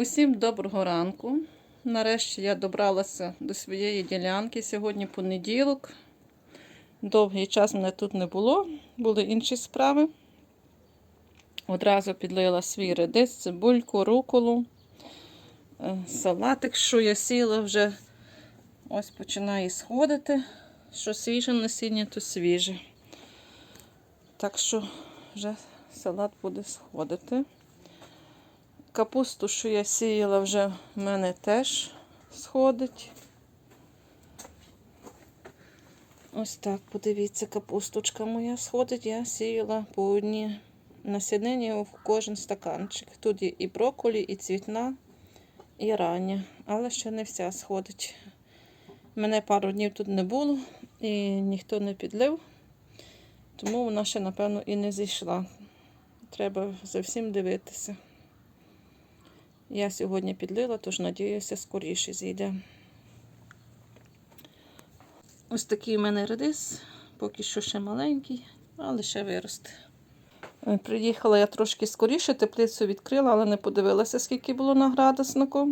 Усім доброго ранку. Нарешті я добралася до своєї ділянки. Сьогодні понеділок. Довгий час мене тут не було, були інші справи. Одразу підлила свій редис, цибульку, руколу, е, салатик, що я сіла вже ось починає сходити. Що свіже насіння, то свіже. Так що вже салат буде сходити. Капусту, що я сіяла, вже в мене теж сходить. Ось так, подивіться, капусточка моя сходить. Я сіяла по одній насінині в кожен стаканчик. Тут є і брокколі, і цвітна, і рання, але ще не вся сходить. Мене пару днів тут не було і ніхто не підлив, тому вона ще, напевно, і не зійшла. Треба за всім дивитися. Я сьогодні підлила, тож надіюся, скоріше зійде. Ось такий у мене редис, поки що ще маленький, але ще виросте. Приїхала я трошки скоріше, теплицю відкрила, але не подивилася, скільки було на градуснику.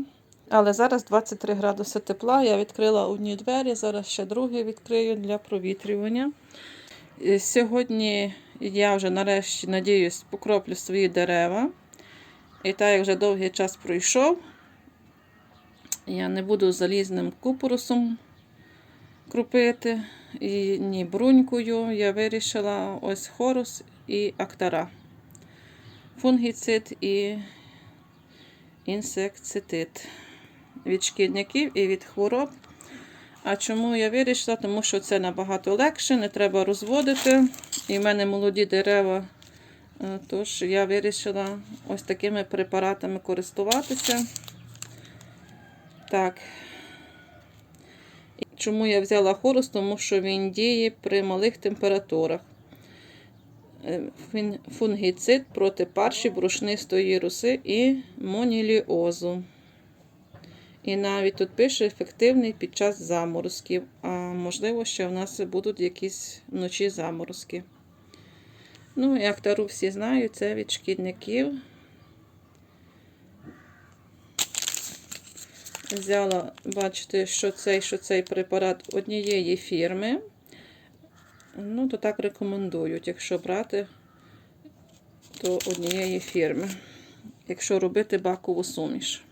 Але зараз 23 градуси тепла. Я відкрила одні двері, зараз ще другий відкрию для провітрювання. Е, Сьогодні я вже нарешті надіюсь покроплю свої дерева. І так як вже довгий час пройшов, я не буду залізним купорусом крупити і ні брунькою. Я вирішила ось хорус і актара. Фунгіцид і інсектицид від шкідників і від хвороб. А чому я вирішила? Тому що це набагато легше, не треба розводити. І в мене молоді дерева. Е, Тож я вирішила ось такими препаратами користуватися. Так. Чому я взяла хорус? Тому що він діє при малих температурах. Е, Фунгіцид проти парші, брушнистої руси і моніліозу. І навіть тут пише ефективний під час заморозків. А можливо, ще в нас будуть якісь вночі заморозки. Ну, і актару всі знають, це від шкідників. Взяла, бачите, що цей, що цей препарат однієї фірми. Ну, то так рекомендують, якщо брати, то однієї фірми. Якщо робити бакову суміш.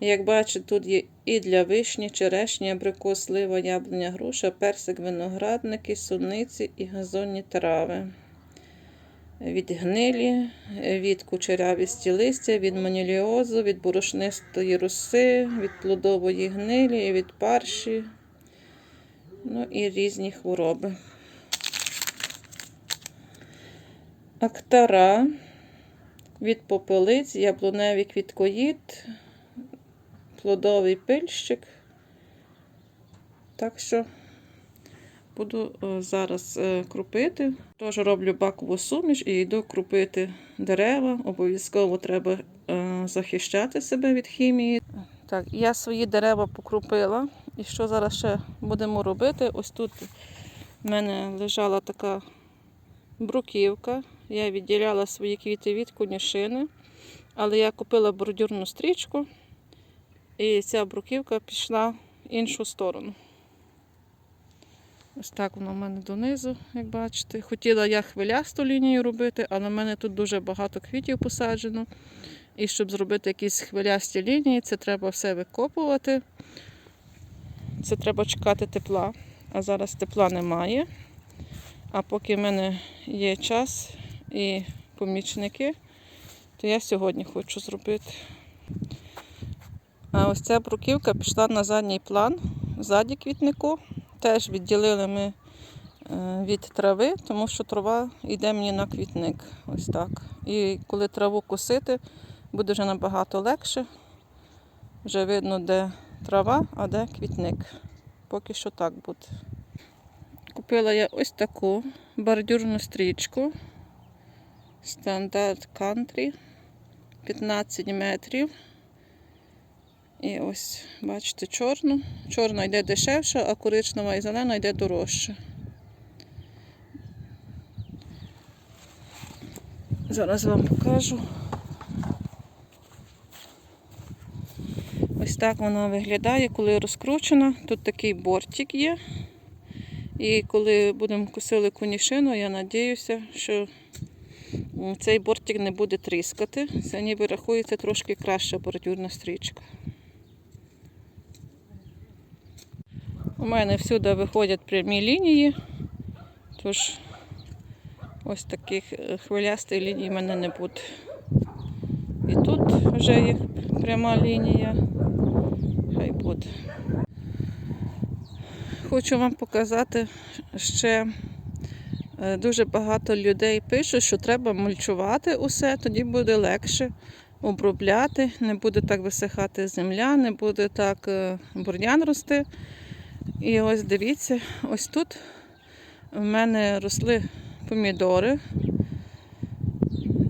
Як бачите, тут є і для вишні, черешні, абрикос, слива, яблуня, груша, персик, виноградники, суниці і газонні трави. Від гнилі, від кучерявісті листя, від маніліозу, від борошнистої роси, від плодової гнилі, від парші, ну і різні хвороби. Актара від попелиць, яблуневий квіткоїд, плодовий пильщик. Так що буду е, зараз е, крупити. Теж роблю бакову суміш і йду крупити дерева. Обов'язково треба е, захищати себе від хімії. Так, я свої дерева покрупила. І що зараз ще будемо робити? Ось тут в мене лежала така бруківка. Я відділяла свої квіти від конюшини, але я купила бордюрну стрічку, і ця бруківка пішла в іншу сторону. Ось так воно в мене донизу, як бачите. Хотіла я хвилясту лінію робити, але в мене тут дуже багато квітів посаджено. І щоб зробити якісь хвилясті лінії, це треба все викопувати. Це треба чекати тепла. А зараз тепла немає. А поки в мене є час і помічники, то я сьогодні хочу зробити. А ось ця бруківка пішла на задній план, ззаді квітнику. Теж відділили ми е, від трави, тому що трава йде мені на квітник. Ось так. І коли траву косити, буде вже набагато легше. Вже видно, де трава, а де квітник. Поки що так буде. Купила я ось таку бордюрну стрічку. Стандарт Country 15 метрів. І ось, бачите, чорну. Чорна йде дешевше, а коричнева і зелена йде дорожче. Зараз вам покажу. Ось так вона виглядає, коли розкручена. Тут такий бортик є. І коли будемо косили конішину, я надіюся, що цей бортик не буде тріскати. Це ніби рахується трошки краща бордюрна стрічка. У мене всюди виходять прямі лінії, тож ось таких е, хвилястих ліній в мене не буде. І тут вже є пряма лінія. Хай буде. Хочу вам показати ще е, дуже багато людей пишуть, що треба мульчувати усе, тоді буде легше обробляти, не буде так висихати земля, не буде так е, бур'ян рости. І ось дивіться, ось тут в мене росли помідори.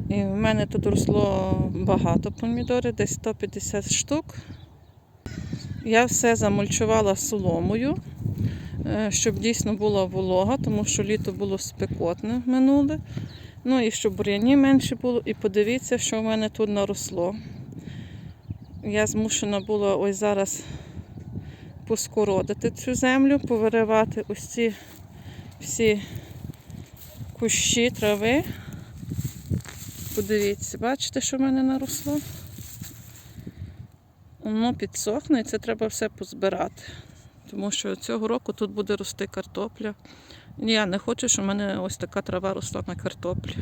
І в мене тут росло багато помідорів, десь 150 штук. Я все замульчувала соломою, е, щоб дійсно була волога, тому що літо було спекотне минуле. Ну і щоб бур'яні менше було. І подивіться, що в мене тут наросло. Я змушена була ось зараз поскородити цю землю, повиривати ось ці всі кущі трави. Подивіться, бачите, що в мене наросло? Воно підсохне і це треба все позбирати. Тому що цього року тут буде рости картопля. Я не хочу, щоб в мене ось така трава росла на картоплі.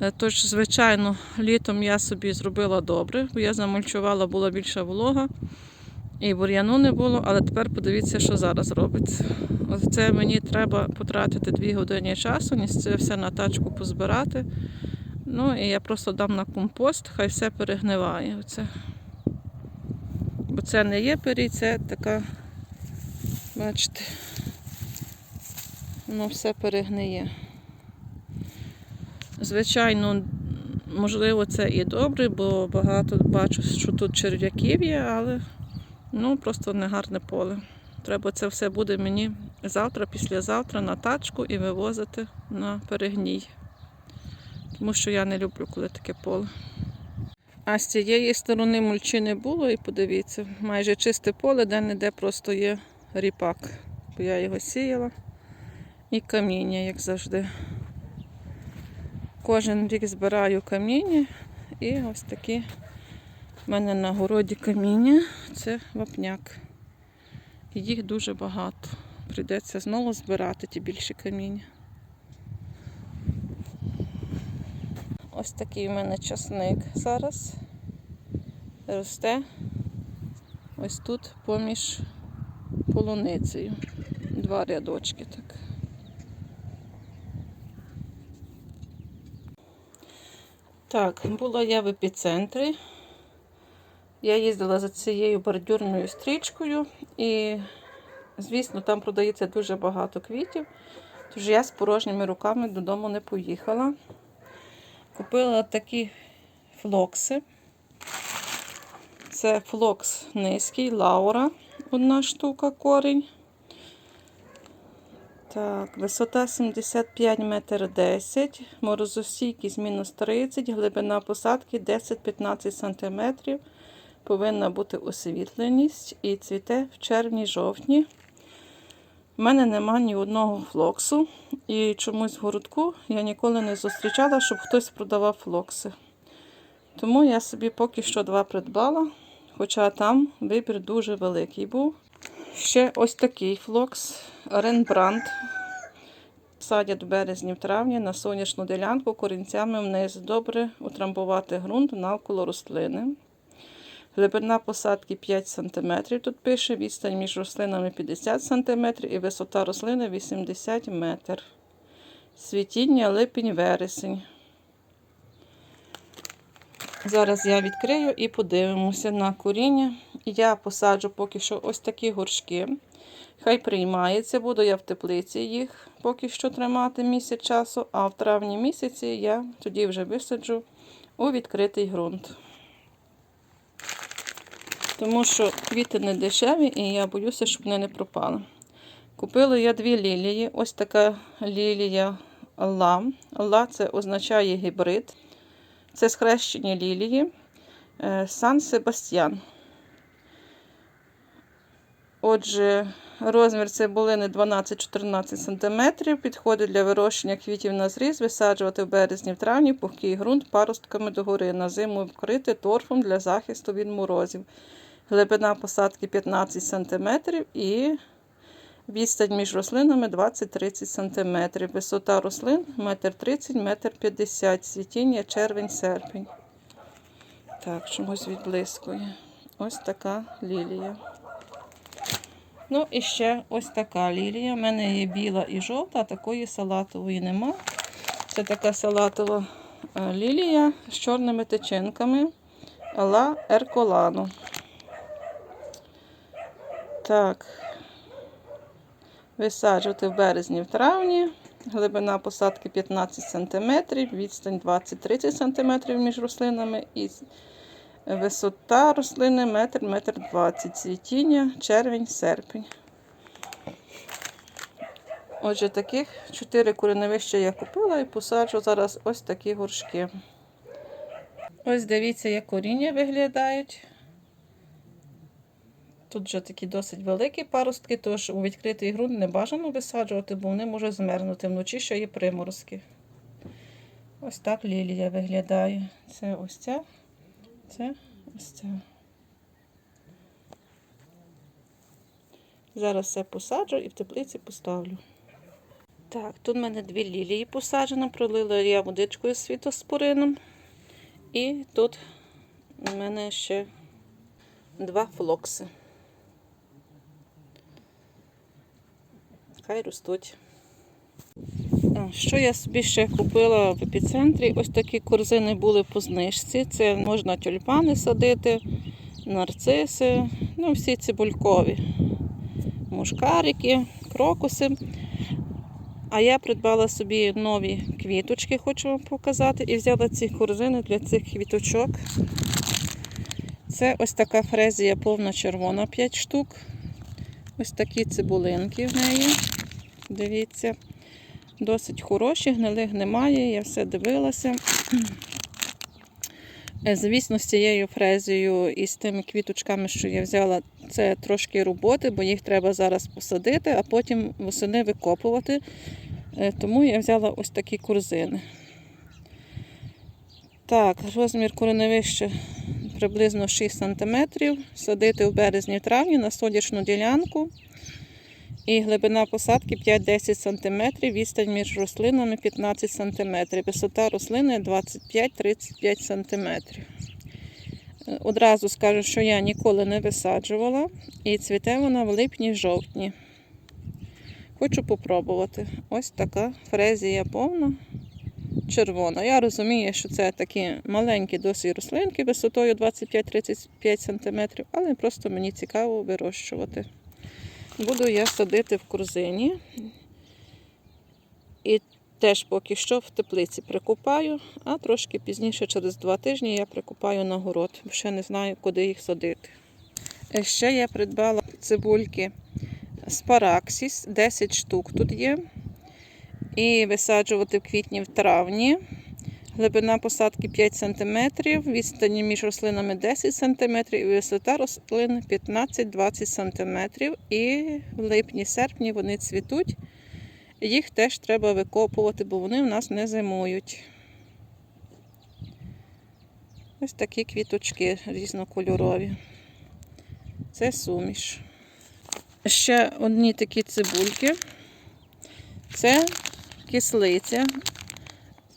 Е, Тож, звичайно, літом я собі зробила добре, бо я замульчувала, була більша волога. І бур'яну не було, але тепер подивіться, що зараз робиться. Ось це мені треба потратити 2 години часу, ні це все на тачку позбирати. Ну і я просто дам на компост, хай все перегниває. Оце. Бо це не є пирій, це така, бачите, воно все перегниє. Звичайно, можливо, це і добре, бо багато бачу, що тут черв'яків є, але ну, просто негарне поле. Треба це все буде мені завтра, післязавтра на тачку і вивозити на перегній. Тому що я не люблю, коли таке поле. А з цієї сторони мульчі не було, і подивіться, майже чисте поле, де-не-де просто є ріпак. Бо я його сіяла. І каміння, як завжди. Кожен рік збираю каміння і ось такі в мене на городі каміння. Це вапняк. Їх дуже багато. Прийдеться знову збирати ті більші каміння. Ось такий в мене часник зараз росте ось тут поміж полуницею. Два рядочки так. Так, була я в епіцентрі. Я їздила за цією бордюрною стрічкою і, звісно, там продається дуже багато квітів. Тож я з порожніми руками додому не поїхала. Купила такі флокси. Це флокс низький, Лаура, одна штука корінь. Так, висота 75 метр 10, морозостійкість мінус 30, глибина посадки 10-15 см. Повинна бути освітленість і цвіте в червні-жовтні. У мене нема ні одного флоксу. І чомусь в городку я ніколи не зустрічала, щоб хтось продавав флокси. Тому я собі поки що два придбала, хоча там вибір дуже великий був. Ще ось такий флокс Ренбранд. Садять в березні в травні на сонячну ділянку корінцями вниз. Добре утрамбувати ґрунт навколо рослини. Глибина посадки 5 см. Тут пише відстань між рослинами 50 см і висота рослини 80 метр. Світіння липень-вересень. Зараз я відкрию і подивимося на коріння. Я посаджу поки що ось такі горшки. Хай приймається, буду я в теплиці їх поки що тримати місяць часу, а в травні місяці я тоді вже висаджу у відкритий ґрунт. Тому що квіти не дешеві і я боюся, щоб вони не пропали. Купила я дві лілії. Ось така лілія Алла. Алла це означає гібрид. Це схрещені лілії Сан Себастьян. Отже, розмір цибулини 12-14 см. Підходить для вирощення квітів на зріз, висаджувати в березні в травні, пухкий ґрунт паростками догори. На зиму вкрити торфом для захисту від морозів. Глибина посадки 15 см і відстань між рослинами 20-30 см. Висота рослин 1,30 м, 1,50 м. Цвітіння червень-серпень. Так, чомусь відблискує. Ось така лілія. Ну і ще ось така лілія. У мене є біла і жовта, а такої салатової нема. Це така салатова е, лілія з чорними тичинками Ла Ерколану. Так, висаджувати в березні в травні. Глибина посадки 15 см, відстань 20-30 см між рослинами і висота рослини 1-1,20 м. Цвітіння червень-серпень. Отже, таких 4 кореневища я купила і посаджу зараз ось такі горшки. Ось дивіться, як коріння виглядають. Тут вже такі досить великі паростки, тож у відкритий ґрунт не бажано висаджувати, бо вони можуть змерзнути вночі, що є приморозки. Ось так лілія виглядає. Це ось ця, це ось ця. Зараз все посаджу і в теплиці поставлю. Так, тут в мене дві лілії посаджено, пролила я водичкою з світоспорином. І тут у мене ще два флокси. Хай ростуть. Що я собі ще купила в епіцентрі? Ось такі корзини були по знижці. Це можна тюльпани садити, нарциси, ну всі цибулькові, мушкарики, крокуси. А я придбала собі нові квіточки, хочу вам показати, і взяла ці корзини для цих квіточок. Це ось така фрезія повна червона 5 штук. Ось такі цибулинки в неї. Дивіться, досить хороші, гнилих немає, я все дивилася. Е, Звісно, з цією фрезією і з тими квіточками, що я взяла, це трошки роботи, бо їх треба зараз посадити, а потім восени викопувати. Е, Тому я взяла ось такі корзини. Так, розмір кореневища приблизно 6 см. Садити в березні травні на сонячну ділянку. І глибина посадки 5-10 см, відстань між рослинами 15 см. Висота рослини 25-35 см. Е, Одразу скажу, що я ніколи не висаджувала, і цвіте вона в липні-жовтні. Хочу попробувати. Ось така фрезія повна червона. Я розумію, що це такі маленькі досить рослинки висотою 25-35 см, але просто мені цікаво вирощувати. Буду я садити в корзині. І теж поки що в теплиці прикопаю, а трошки пізніше, через два тижні, я прикопаю на город, бо ще не знаю, куди їх садити. Е, Ще я придбала цибульки Спараксіс, 10 штук тут є. І висаджувати в квітні в травні. Глибина посадки 5 см, відстані між рослинами 10 см і висота рослин 15-20 см. І в липні-серпні вони цвітуть. Їх теж треба викопувати, бо вони в нас не зимують. Ось такі квіточки різнокольорові. Це суміш. Ще одні такі цибульки. Це кислиця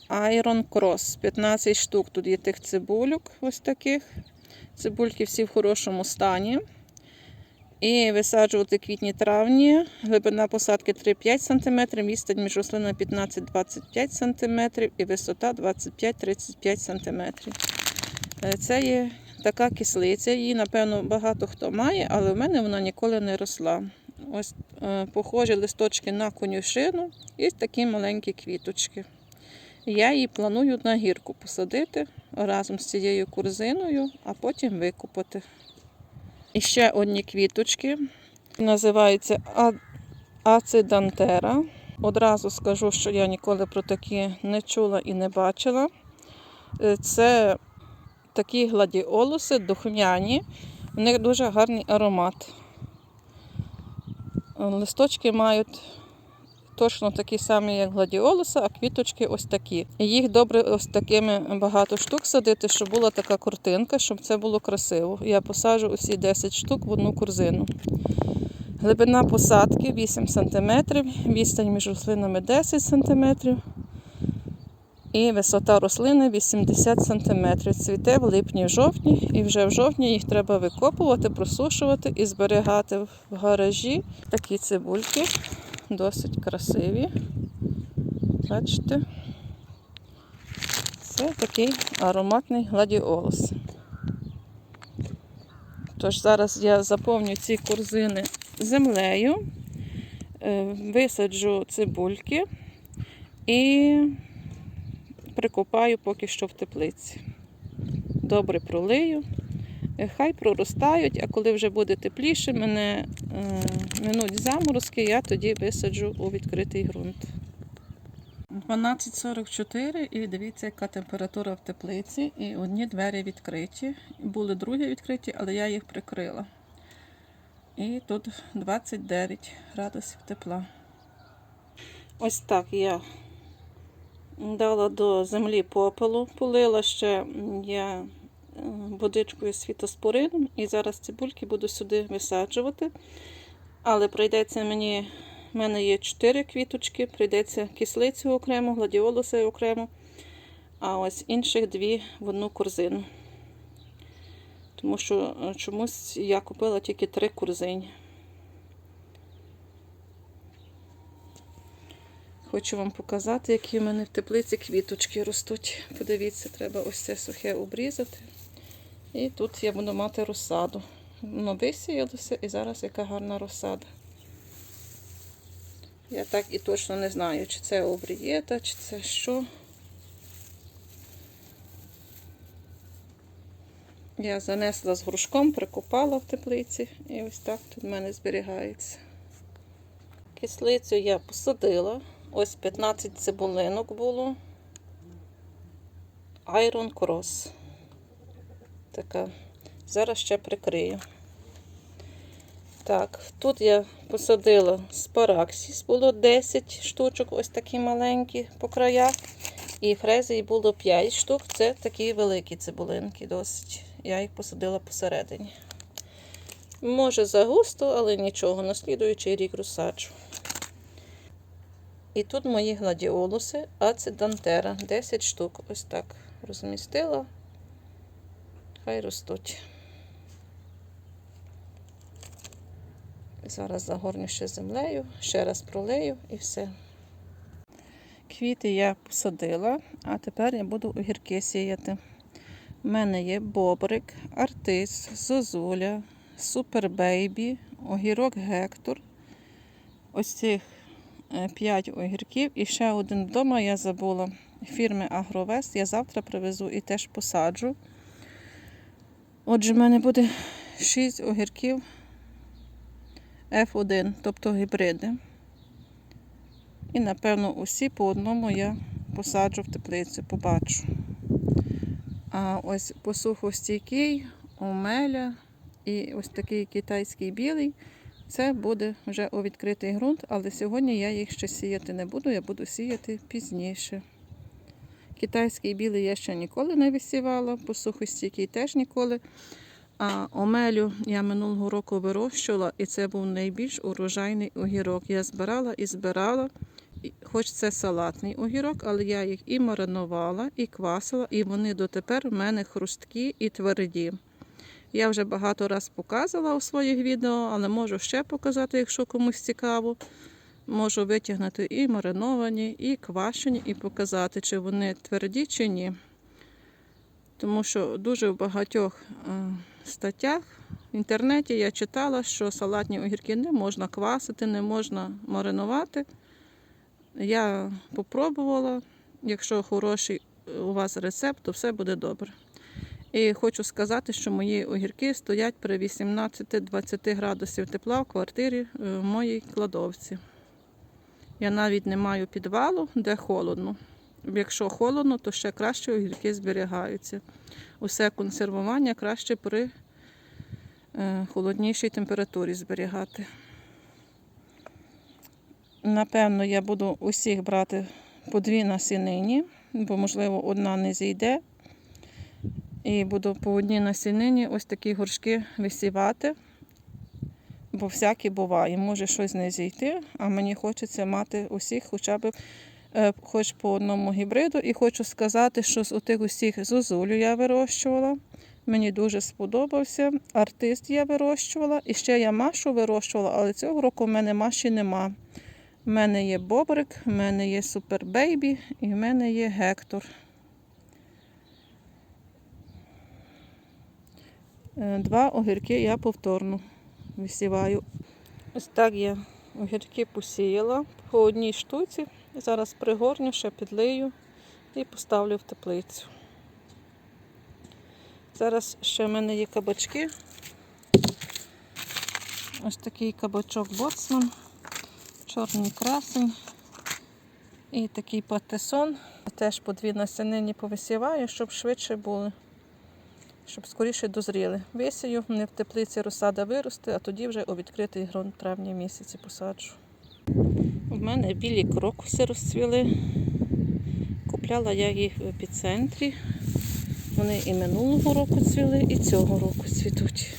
Iron Cross. 15 штук тут є тих цибульок, ось таких. Цибульки всі в хорошому стані. І висаджувати квітні-травні. Глибина посадки 3-5 см, відстань між рослинами 15-25 см і висота 25-35 см. Е, Це є така кислиця. Її, напевно, багато хто має, але в мене вона ніколи не росла. Ось е, похожі листочки на конюшину і такі маленькі квіточки. Я її планую на гірку посадити разом з цією корзиною, а потім викопати. І ще одні квіточки. Називаються ацидантера. Одразу скажу, що я ніколи про такі не чула і не бачила. Е, Це такі гладіолуси, духмяні. У них дуже гарний аромат. Листочки мають точно такі самі, як гладіолуса, а квіточки ось такі. І Їх добре ось такими багато штук садити, щоб була така картинка, щоб це було красиво. Я посаджу усі 10 штук в одну корзину. Глибина посадки 8 см, відстань між рослинами 10 см. І висота рослини 80 см. Цвіте в липні, в жовтні, і вже в жовтні їх треба викопувати, просушувати і зберігати в гаражі. Такі цибульки досить красиві. Бачите? Це такий ароматний гладіолус. Тож зараз я заповню ці корзини землею, е, висаджу цибульки і прикопаю поки що в теплиці. Добре пролию. Е, Хай проростають, а коли вже буде тепліше, мене е, минуть заморозки, я тоді висаджу у відкритий ґрунт. 12.44 і дивіться, яка температура в теплиці. І одні двері відкриті. Були другі відкриті, але я їх прикрила. І тут 29 градусів тепла. Ось так я дала до землі попелу, полила ще я е, водичкою з фітоспорином і зараз цибульки буду сюди висаджувати. Але прийдеться мені, в мене є 4 квіточки, прийдеться кислицю окремо, гладіолуси окремо, а ось інших дві в одну корзину. Тому що е, чомусь я купила тільки три корзині. Хочу вам показати, які в мене в теплиці квіточки ростуть. Подивіться, треба ось це сухе обрізати. І тут я буду мати розсаду. Воно висіялося і зараз яка гарна розсада. Я так і точно не знаю, чи це обрієта, чи це що. Я занесла з грушком, прикопала в теплиці і ось так тут в мене зберігається. Кислицю я посадила. Ось 15 цибулинок було. Iron Cross. Така. Зараз ще прикрию. Так, тут я посадила спараксіс, було 10 штучок, ось такі маленькі по краях. І фрезії було 5 штук. Це такі великі цибулинки досить. Я їх посадила посередині. Може загусто, але нічого. На слідуючий рік розсаджу. І тут мої гладіолуси, ацидантера, 10 штук. Ось так розмістила. Хай ростуть. Зараз загорню ще землею, ще раз пролию і все. Квіти я посадила, а тепер я буду огірки сіяти. У мене є бобрик, артиз, зозуля, супербейбі, огірок Гектор. Ось цих 5 огірків і ще один вдома я забула фірми Агровест. Я завтра привезу і теж посаджу. Отже, в мене буде 6 огірків F1, тобто гібриди. І, напевно, усі по одному я посаджу в теплицю, побачу. А ось посухостійкий, омеля і ось такий китайський білий. Це буде вже у відкритий ґрунт, але сьогодні я їх ще сіяти не буду, я буду сіяти пізніше. Китайський білий я ще ніколи не висівала, по посухостійкий теж ніколи. А омелю я минулого року вирощувала, і це був найбільш урожайний огірок. Я збирала і збирала, хоч це салатний огірок, але я їх і маринувала, і квасила, і вони дотепер в мене хрусткі і тверді. Я вже багато раз показувала у своїх відео, але можу ще показати, якщо комусь цікаво. Можу витягнути і мариновані, і квашені, і показати, чи вони тверді, чи ні. Тому що дуже в багатьох е, статтях в інтернеті я читала, що салатні огірки не можна квасити, не можна маринувати. Я попробувала. Якщо хороший у вас рецепт, то все буде добре. І хочу сказати, що мої огірки стоять при 18-20 градусів тепла в квартирі е, в моїй кладовці. Я навіть не маю підвалу, де холодно. Якщо холодно, то ще краще огірки зберігаються. Усе консервування краще при е, холоднішій температурі зберігати. Напевно, я буду усіх брати по дві насінині, бо, можливо, одна не зійде. І буду по одній насінині ось такі горшки висівати, бо всяке буває. Може щось не зійти, а мені хочеться мати усіх хоча б е, хоч по одному гібриду. І хочу сказати, що з отих усіх зозулю я вирощувала. Мені дуже сподобався. Артист я вирощувала. І ще я машу вирощувала, але цього року в мене маші нема. У мене є бобрик, в мене є супербейбі і в мене є Гектор. Два огірки я повторно висіваю. Ось так я огірки посіяла по одній штуці. Зараз пригорню, ще підлию і поставлю в теплицю. Зараз ще в мене є кабачки. Ось такий кабачок боцман, чорний красень і такий патесон. Теж по дві насінині повисіваю, щоб швидше були, щоб скоріше дозріли. Висію, не в теплиці розсада виросте, а тоді вже у відкритий ґрунт травні місяці посаджу. У мене білі крокуси розцвіли. Купляла я їх в епіцентрі. Вони і минулого року цвіли, і цього року цвітуть.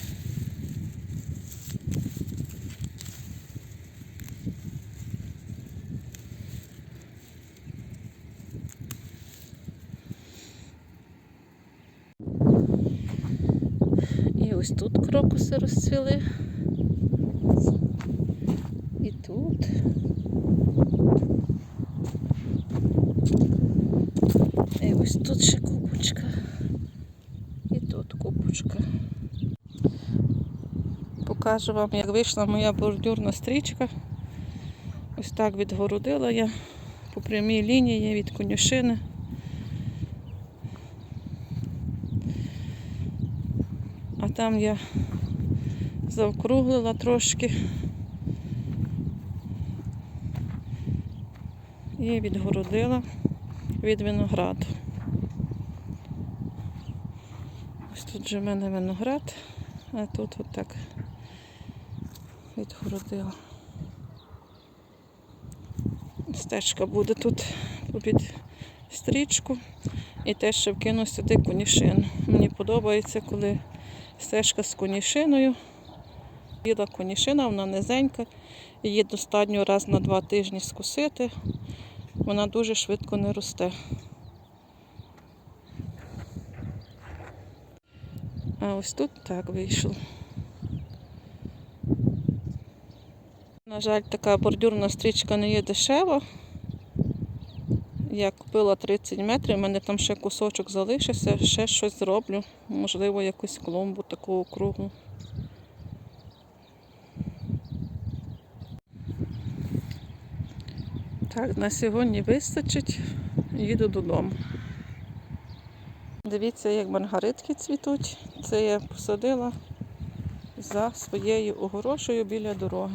І ось тут крокуси розцвіли. І тут. І ось тут ще купочка. І тут купочка. Покажу вам, як вийшла моя бордюрна стрічка. Ось так відгородила я по прямій лінії від конюшини. А там я заокруглила трошки і відгородила від винограду. Ось тут же в мене виноград, а тут отак відгородила. Стежка буде тут під стрічку і теж ще вкину сюди конішину. Мені подобається, коли стежка з конішиною. Біла конішина, вона низенька, її достатньо раз на два тижні скусити. Вона дуже швидко не росте. А ось тут так вийшло. На жаль, така бордюрна стрічка не є дешева. Я купила 30 метрів, у мене там ще кусочок залишився, ще щось зроблю. Можливо, якусь клумбу таку округлу. Так, на сьогодні вистачить. Їду додому. Дивіться, як маргаритки цвітуть. Це я посадила за своєю огорошею біля дороги.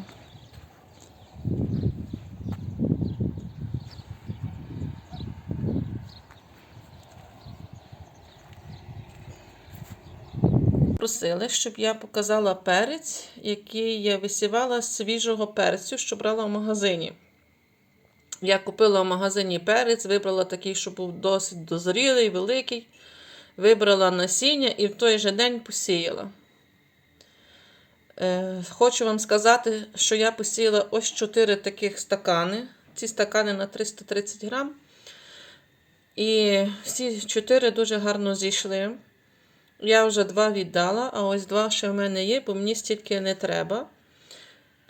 Просили, щоб я показала перець, який я висівала з свіжого перцю, що брала в магазині. Я купила в магазині перець, вибрала такий, що був досить дозрілий, великий. Вибрала насіння і в той же день посіяла. Е, хочу вам сказати, що я посіяла ось 4 таких стакани. Ці стакани на 330 грам. І всі 4 дуже гарно зійшли. Я вже два віддала, а ось два ще в мене є, бо мені стільки не треба.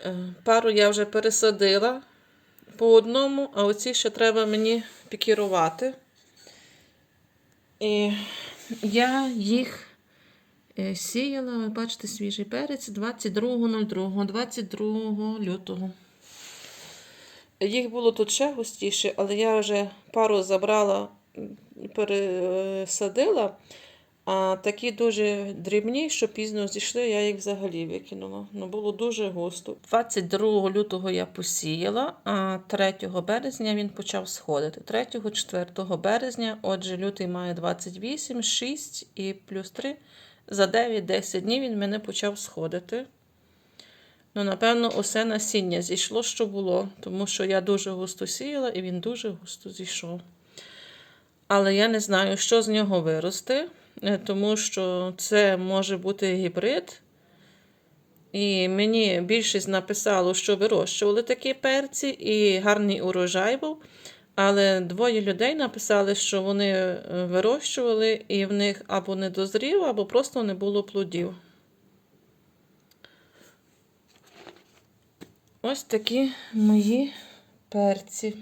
Е, Пару я вже пересадила по одному, а оці ще треба мені пікірувати. І я їх е, сіяла, ви бачите, свіжий перець 22.02, 22 лютого. Їх було тут ще густіше, але я вже пару забрала, пересадила. А такі дуже дрібні, що пізно зійшли, я їх взагалі викинула. Ну, було дуже густо. 22 лютого я посіяла, а 3 березня він почав сходити. 3-4 березня, отже, лютий має 28, 6 і плюс 3. За 9-10 днів він мене почав сходити. Ну, напевно, усе насіння зійшло, що було, тому що я дуже густо сіяла і він дуже густо зійшов. Але я не знаю, що з нього виросте, тому що це може бути гібрид. І мені більшість написало, що вирощували такі перці, і гарний урожай був. Але двоє людей написали, що вони е, вирощували, і в них або не дозрів, або просто не було плодів. Ось такі мої перці.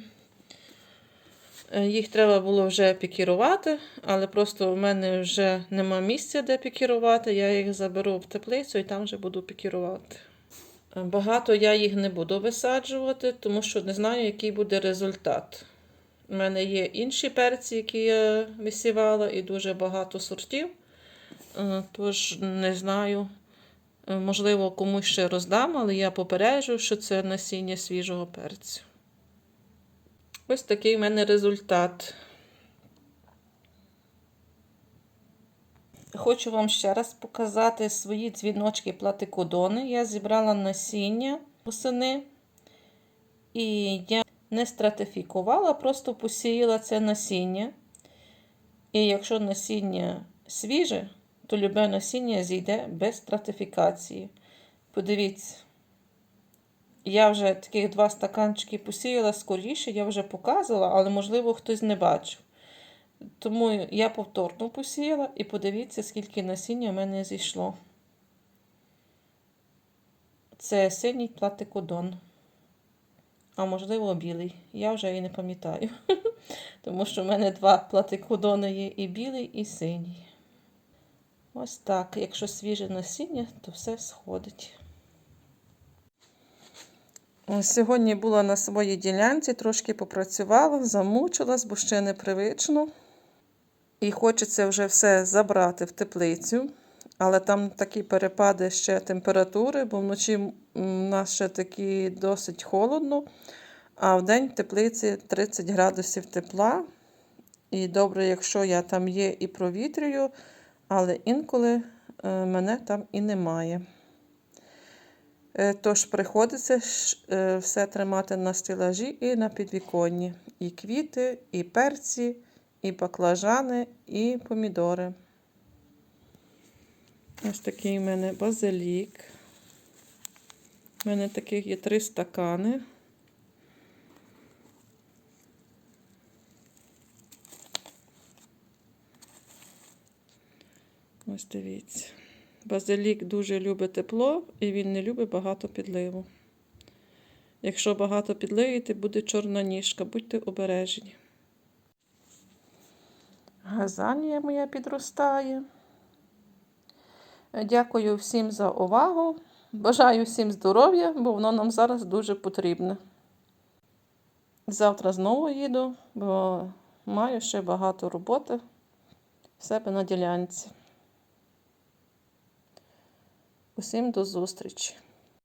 Е, Їх треба було вже пікірувати, але просто в мене вже нема місця, де пікірувати. Я їх заберу в теплицю і там вже буду пікірувати. Е, Багато я їх не буду висаджувати, тому що не знаю, який буде результат. У мене є інші перці, які я висівала, і дуже багато сортів. Е, Тож не знаю. Можливо, комусь ще роздам, але я попереджу, що це насіння свіжого перцю. Ось такий в мене результат. Хочу вам ще раз показати свої дзвіночки платикодони. Я зібрала насіння восени. І я не стратифікувала, просто посіяла це насіння. І якщо насіння свіже, то любе насіння зійде без стратифікації. Подивіться, я вже таких два стаканчики посіяла скоріше, я вже показувала, але, можливо, хтось не бачив. Тому я повторно посіяла і подивіться, скільки насіння в мене зійшло. Це синій платикодон. А можливо, білий. Я вже і не пам'ятаю. Тому що в мене два платикодони є і білий, і синій. Ось так. Якщо свіже насіння, то все сходить. Сьогодні була на своїй ділянці, трошки попрацювала, замучилась, бо ще непривично. І хочеться вже все забрати в теплицю. Але там такі перепади ще температури, бо вночі у нас ще такі досить холодно, а в день в теплиці 30 градусів тепла. І добре, якщо я там є і провітрюю, але інколи е, мене там і немає. Е, Тож приходиться е, все тримати на стелажі і на підвіконні. І квіти, і перці, і баклажани, і помідори. Ось такий у мене базилік. У мене таких є три стакани. Ось дивіться. Базилік дуже любить тепло і він не любить багато підливу. Якщо багато підлиєте, буде чорна ніжка, будьте обережні. Газанія моя підростає. Дякую всім за увагу. Бажаю всім здоров'я, бо воно нам зараз дуже потрібне. Завтра знову їду, бо маю ще багато роботи в себе на ділянці. Усім до зустрічі!